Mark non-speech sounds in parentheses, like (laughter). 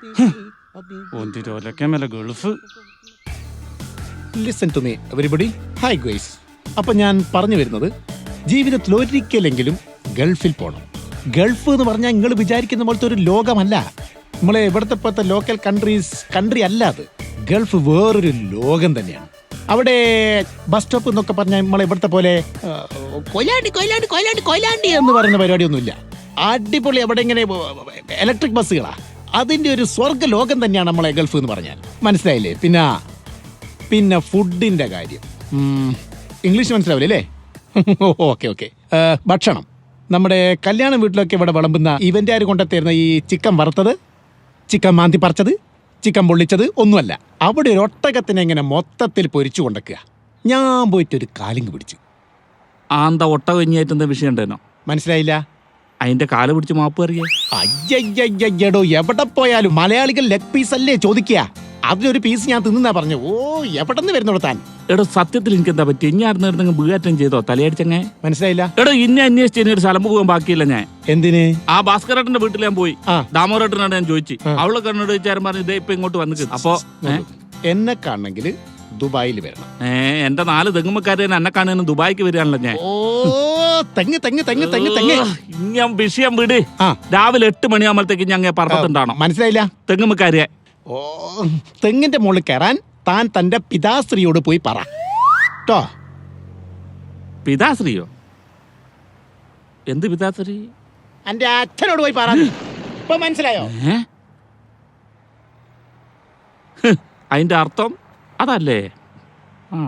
(laughs) ഒന്തിരോലൊക്കെ Gulf. Listen to me hi അപ്പൊ ഞാൻ പറഞ്ഞു വരുന്നത് ജീവിതത്തിൽ ഒരിക്കലെങ്കിലും ഗൾഫിൽ പോകണം ഗൾഫ് എന്ന് പറഞ്ഞാൽ നിങ്ങൾ വിചാരിക്കുന്ന പോലത്തെ ഒരു ലോകമല്ല. നമ്മളെ ഇവിടുത്തെ പോലത്തെ ലോക്കൽ കൺട്രീസ് കൺട്രി അല്ല അത്. ഗൾഫ് വേറൊരു ലോകം തന്നെയാണ്. അവിടെ ബസ് സ്റ്റോപ്പ് എന്നൊക്കെ പറഞ്ഞാൽ നമ്മളെ ഇവിടുത്തെ പോലെ കൊയിലാണ്ടി കൊയിലാണ്ടി കൊയിലാണ്ടി കൊയിലാണ്ടി എന്ന് പറയുന്ന പരിപാടിയൊന്നുമില്ല. അടിപൊളി അവിടെ ഇങ്ങനെ ഇലക്ട്രിക് ബസ്സുകളാ അതിന്റെ ഒരു സ്വർഗ ലോകം തന്നെയാണ് നമ്മളെ ഗൾഫ് എന്ന് പറഞ്ഞാൽ. മനസ്സിലായില്ലേ? പിന്നെ പിന്നെ ഫുഡിന്റെ കാര്യം. ഇംഗ്ലീഷ് മനസ്സിലാവില്ലേ അല്ലേ? (laughs) Okay okay. ഭക്ഷണം. നമ്മുടെ കല്യാണ വീട്ടിലൊക്കെ ഇവിടെ വിളമ്പുന്ന ഇവന്റ് കൊണ്ടെത്തിയിരുന്ന ഈ ചിക്കൻ വറുത്തത്? ചിക്കൻ മാന്തി പറിച്ചത്? ചിക്കൻ പൊള്ളിച്ചത്? ഒന്നുമല്ല. അവിടെ ഒരു ഒട്ടകത്തിനെ ഇങ്ങനെ മൊത്തത്തിൽ പൊരിച്ചു കൊണ്ടക്കുക. ഞാൻ പോയിട്ട് ഒരു കാലിങ് പിടിച്ചു. ആന്ത ഒട്ടകഞ്ഞിയായിട്ട് എന്താ വിഷയം ഉണ്ടായിരുന്നോ? മനസ്സിലായില്ല? അതിന്റെ കാൽ പിടിച്ച് മാപ്പ് അറിയോ അയ്യയ്യയ്യടോ എവിടെ പോയാലും മലയാളികൾ ലെഗ് പീസ് അല്ലേ ചോദിക്കുക അതിലൊരു പീസ് ഞാൻ തിന്നാ പറഞ്ഞു. ഓ എവിടെ നിന്ന് വരുന്നോളൂ താൻ? എടോ സത്യത്തിൽ എനിക്ക് എന്താ പറ്റി ഇനി ആയിരുന്നിരുന്നെങ്കിൽ വീട്ടം ചെയ്തോ? തലയടിച്ചങ്ങേ? മനസ്സിലായില്ല. എടോ ഇന്നെ അന്വേഷിച്ച് ഇനി ഒരു സ്ഥലം പോകാൻ ബാക്കിയില്ല ഞാൻ. എന്തിന്? ആ ഭാസ്കരേട്ടന്റെ വീട്ടിൽ ഞാൻ പോയി. ആ. ദാമോരേട്ടനോട് ഞാൻ ചോദിച്ചു. അവളെ കണ്ണോട് ചോദിച്ചാരും പറഞ്ഞു ഇതേ ഇപ്പൊ ഇങ്ങോട്ട് വന്നിട്ട് അപ്പോ എന്നെ കാണണമെങ്കിൽ ദുബായിൽ വരണം. ഏഹ് എന്റെ നാല് തെങ്ങുമ്പക്കാരെ എന്നെ കാണുന്ന ദുബായിക്ക് വരികയാണല്ലോ ഞാൻ. ഓ തെങ്ങ് തെങ്ങ് തെങ്ങ് തെങ്ങ് തെങ്ങ്. ഞാൻ വിഷയം വിട്. ആ. രാവിലെ എട്ട് മണിയാകുമ്പോഴത്തേക്ക് ഞങ്ങൾ പറഞ്ഞിട്ടുണ്ടാണോ മനസ്സിലായില്ല? തെങ്ങുമ്മക്കാരെ ഓ തെങ്ങിന്റെ മുകളിൽ കയറാൻ താൻ തന്റെ പിതാശ്രീയോട് പോയി പറ. കേട്ടോ പിതാശ്രീയോ എന്ത് പിതാശ്രീ എന്റെ അച്ഛനോട് പോയി പറ. ഇപ്പൊ മനസ്സിലായോ? ഏ? ഹ്, അതിന്റെ അർത്ഥം അതല്ലേ? ആ.